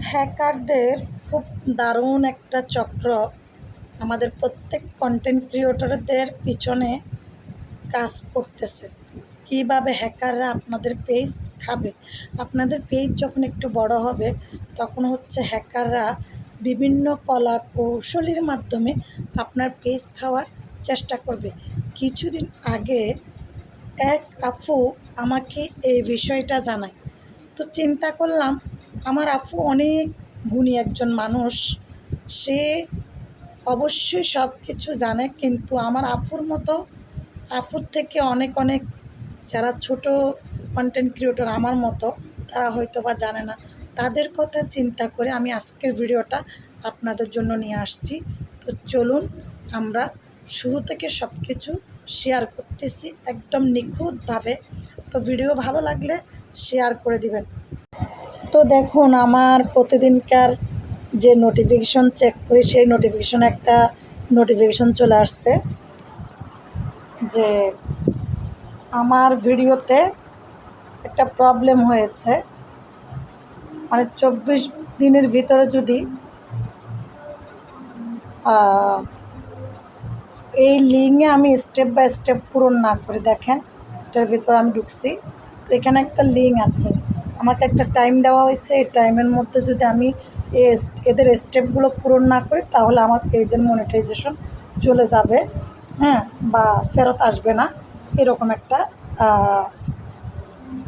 হ্যাকারদের খুব দারুণ একটা চক্র। আমাদের প্রত্যেক কন্টেন্ট ক্রিয়েটরদের পিছনে কাজ করতেছে। কীভাবে হ্যাকাররা আপনাদের পেজ খাবে? আপনাদের পেজ যখন একটু বড় হবে, তখন হচ্ছে হ্যাকাররা বিভিন্ন কলা কৌশলীর মাধ্যমে আপনার পেজ খাওয়ার চেষ্টা করবে। কিছুদিন আগে এক আপু আমাকে এই বিষয়টা জানায়। তো চিন্তা করলাম আমার আপু অনেক গুণী একজন মানুষ। সে অবশ্যই সব কিছু জানে, কিন্তু আমার আফুর মতো আফুর থেকে অনেক অনেক যারা ছোট কন্টেন্ট ক্রিয়েটর আমার মতো, তারা হয়তো বা জানে না। তাদের কথা চিন্তা করে আমি আজকের ভিডিওটা আপনাদের জন্য নিয়ে আসছি। তো চলুন আমরা শুরু থেকে সব কিছু শেয়ার করতেছি একদম নিখুঁতভাবে। তো ভিডিও ভালো লাগলে শেয়ার করে দিবেন। তো দেখুন, আমার প্রতিদিনকার যে নোটিফিকেশন চেক করি, সেই নোটিফিকেশন একটা নোটিফিকেশন চলে আসছে যে আমার ভিডিওতে একটা প্রবলেম হয়েছে। মানে চব্বিশ দিনের ভিতরে যদি এই লিঙ্কে আমি স্টেপ বাই স্টেপ পূরণ না করে, দেখেন, এটার ভিতরে আমি ঢুকছি। তো এখানে একটা লিঙ্ক আছে। আমাকে একটা টাইম দেওয়া হয়েছে, এই টাইমের মধ্যে যদি আমি এদের স্টেপগুলো পূরণ না করি, তাহলে আমার পেজের মনিটাইজেশন চলে যাবে হ্যাঁ বা ফেরত আসবে না। এরকম একটা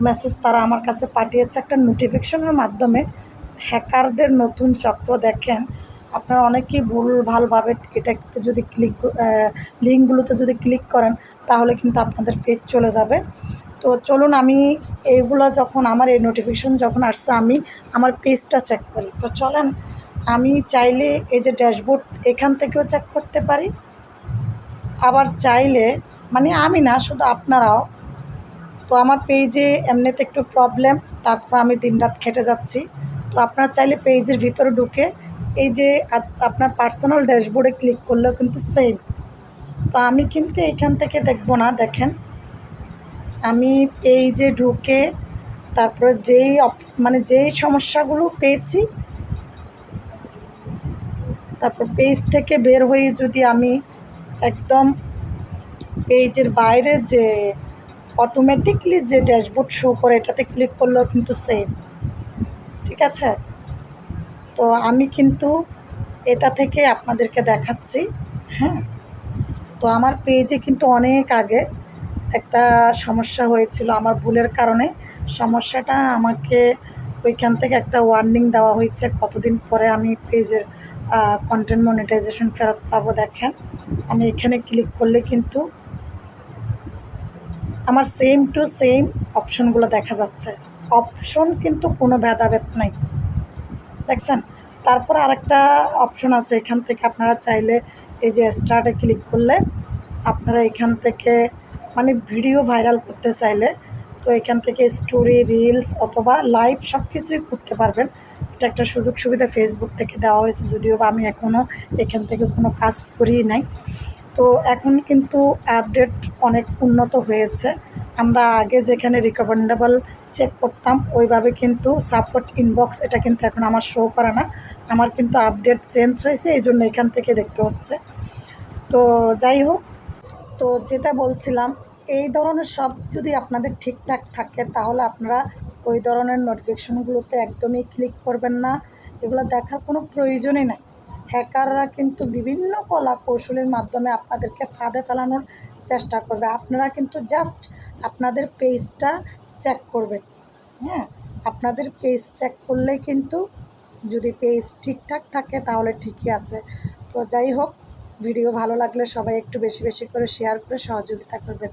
মেসেজ তারা আমার কাছে পাঠিয়েছে। একটা নোটিফিকেশনের মাধ্যমে হ্যাকারদের নতুন চক্র দেখেন। আপনারা অনেকেই ভুল, ভালভাবে এটাতে যদি ক্লিক লিঙ্কগুলোতে যদি ক্লিক করেন, তাহলে কিন্তু আপনাদের পেজ চলে যাবে। তো চলুন আমি এইগুলো যখন আমার এই নোটিফিকেশন যখন আসছে, আমি আমার পেজটা চেক করি। তো চলেন, আমি চাইলে এই যে ড্যাশবোর্ড এখান থেকেও চেক করতে পারি। আবার চাইলে মানে আমি না, শুধু আপনারাও। তো আমার পেজে এমনিতে একটু প্রবলেম তারপর আমি দিনরাত খেটে যাচ্ছি। তো আপনার চাইলে পেজের ভিতরে ঢুকে এই যে আপনার পার্সোনাল ড্যাশবোর্ডে ক্লিক করলেও কিন্তু সেম তো আমি কিন্তু এখান থেকে দেখব না, দেখেন। আমি পেজে ঢুকে তারপরে যেই মানে যেই সমস্যাগুলো পেয়েছি, তারপর পেজ থেকে বের হয়ে যদি আমি একদম পেজের বাইরে যে অটোমেটিকলি যে ড্যাশবোর্ড শো করে, এটাতে ক্লিক করলেও কিন্তু সেম ঠিক আছে? তো আমি কিন্তু এটা থেকে আপনাদেরকে দেখাচ্ছি হ্যাঁ? তো আমার পেজে কিন্তু অনেক আগে একটা সমস্যা হয়েছিল আমার ভুলের কারণে। সমস্যাটা আমাকে ওইখান থেকে একটা ওয়ার্নিং দেওয়া হয়েছে। কতদিন পরে আমি পেজের কন্টেন্ট মনিটাইজেশন ফেরত পাবো দেখেন। আমি এখানে ক্লিক করলে কিন্তু আমার সেম টু সেম অপশনগুলো দেখা যাচ্ছে। অপশন কিন্তু কোনো ভেদাভেদ নাই। দেখছেন? তারপর আরেকটা অপশন আছে এখান থেকে আপনারা চাইলে এই যে স্টার্টে ক্লিক করলে আপনারা এখান থেকে মানে ভিডিও ভাইরাল করতে চাইলে তো এখান থেকে স্টোরি রিলস অথবা লাইভ সব কিছুই করতে পারবেন। এটা একটা সুযোগ সুবিধা ফেসবুক থেকে দেওয়া হয়েছে, যদিও বা আমি এখনও এখান থেকে কোনো কাজ করি নাই। তো এখন কিন্তু আপডেট অনেক উন্নত হয়েছে। আমরা আগে যেখানে রিকমেন্ডেবল চেক করতাম, ওইভাবে কিন্তু সাপোর্ট ইনবক্স এটা কিন্তু এখন আমার শো করে না। আমার কিন্তু আপডেট চেঞ্জ হয়েছে, এই জন্য এখান থেকে দেখতে হচ্ছে। তো যাই হোক, তো যেটা বলছিলাম এই ধরনের সব যদি আপনাদের ঠিকঠাক থাকে, তাহলে আপনারা ওই ধরনের নোটিফিকেশনগুলোতে একদমই ক্লিক করবেন না। এগুলো দেখার কোনো প্রয়োজনই নাই। হ্যাকাররা কিন্তু বিভিন্ন কলা কৌশলের মাধ্যমে আপনাদেরকে ফাঁদে ফেলানোর চেষ্টা করবে। আপনারা কিন্তু জাস্ট আপনাদের পেজটা চেক করবেন। হ্যাঁ আপনাদের পেজ চেক করলে কিন্তু যদি পেজ ঠিকঠাক থাকে, তাহলে ঠিকই আছে। তো যাই হোক ভিডিও ভালো লাগলে সবাই একটু বেশি বেশি করে শেয়ার করে সহযোগিতা করবেন।